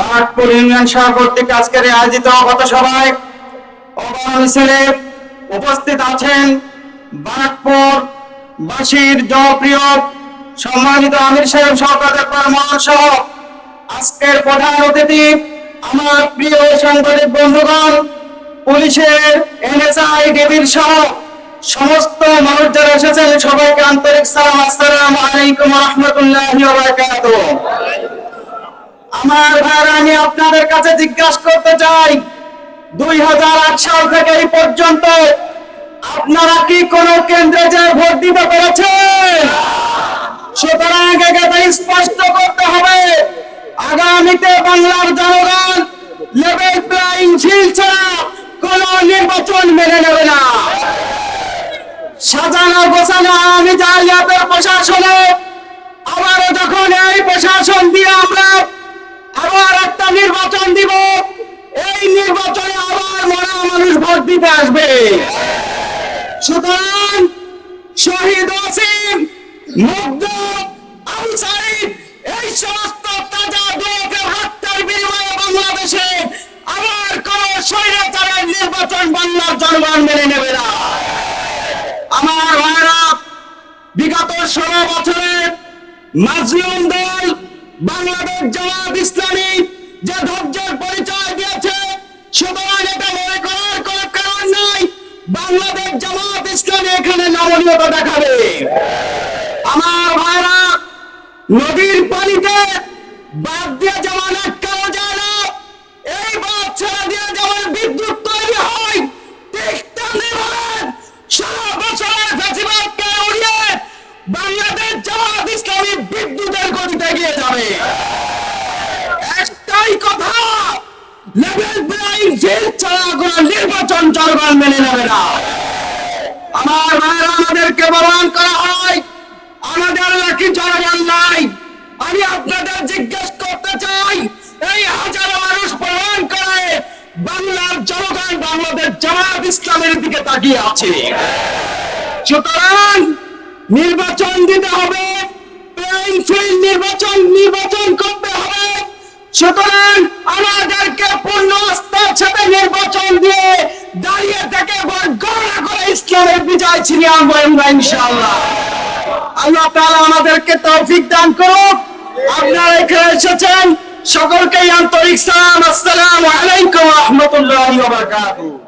বাঘপুর union সভা কর্তৃক আজকের আয়োজিত গত সভায় মিছিলে উপস্থিত আছেন বাঘপুর বাসীর জনপ্রিয় সম্মানিত আমির সাহেব সহকারের পরমান সহ আজকের প্রধান অতিথি আমার প্রিয় সাংবাদিক বন্ধুগণ, পুলিশের এনএসআই ডিবির সহ সমস্ত মানুষ যারা এসেছেন, সবাইকে আন্তরিক সালাম, আসসালামু আলাইকুম রহমতুল্লাহি আমার ভাইরা, আমি আপনাদের কাছে জিজ্ঞাসা করতে চাই, দুই সাল থেকে এই পর্যন্ত আপনারা কি কোন কেন্দ্রে যে ভোট দিতে পেরেছেন? সুতরাং একে স্পষ্ট করতে হবে। আগামীতে বাংলার জনগণ লেভেল প্লেইং ফিল্ড ছাড়া কোন নির্বাচন মেনে নেবে না। সাজানো গোছানো আমি জালিয়াতের প্রশাসনে, আবারও যখন এই প্রশাসন দিয়ে নির্বাচন দিব। এই নির্বাচনে আবার মরা মানুষ ভোট দিতে আসবে। সুতরাং শহীদ ওসিম মুগ্ধ আনসারিক এই সমস্ত তাজা যুবকের হত্যার বিনিময়ে বাংলাদেশে আবার কোন স্বৈরাচারের নির্বাচন বাংলার জনগণ মেনে নেবে না। আমার ভাইরা, বিগত ষোলো বছরে মাজলুম দল, বাংলাদেশ জামাত ইসলামী যে ধৈর্যের পরিচয় দিয়েছে, সুতরাং এটা মনে করার কোন কারণ নাই। বাংলাদেশ জামাত ইসলামী এখানে নমনীয়তা দেখাবে। আমার ভাইরা, নদীর পানিতে বাদ দিয়ে যেমন যায় না এই বাদ ছেড়ে দিয়ে যেমন বিদ্যুৎ তৈরি হয় ঠিক তেমনি ভাবে সারা বছরের ফেসিবাদকে উড়িয়ে বাংলাদেশ জামাত ইসলামী বিদ্যুতের গতিতে এগিয়ে যাবে একটাই কথা ফিল্ড ছাড়া কোনো নির্বাচন জনগণ মেনে নেবে না। আমার ভাইয়েরা আমাদেরকে বলবান করা হয়। আমাদের নাকি জনগণ নাই। আমি আপনাদের জিজ্ঞেস করতে চাই, এই হাজারো মানুষ প্রমাণ করে বাংলার জনগণ বাংলাদেশ জামাত ইসলামের দিকে তাকিয়ে আছে। সুতরাং নির্বাচন দিতে হবে নির্বাচন নির্বাচন করতে হবে। সুতরাং আমাদেরকে পূর্ণ আস্থার সাথে নির্বাচন দিয়ে দাঁড়িয়ে থেকে গণনা করে ইসলামের বিজয় ছিনিয়ে আনব আমরা ইনশাআল্লাহ। আল্লাহ তাআলা আমাদেরকে তৌফিক দান করুক। আপনারা এখানে এসেছেন। সকলকে আন্তরিক সালাম। আসসালামু আলাইকুম ওয়া রাহমাতুল্লাহি ওয়া বারাকাতুহু।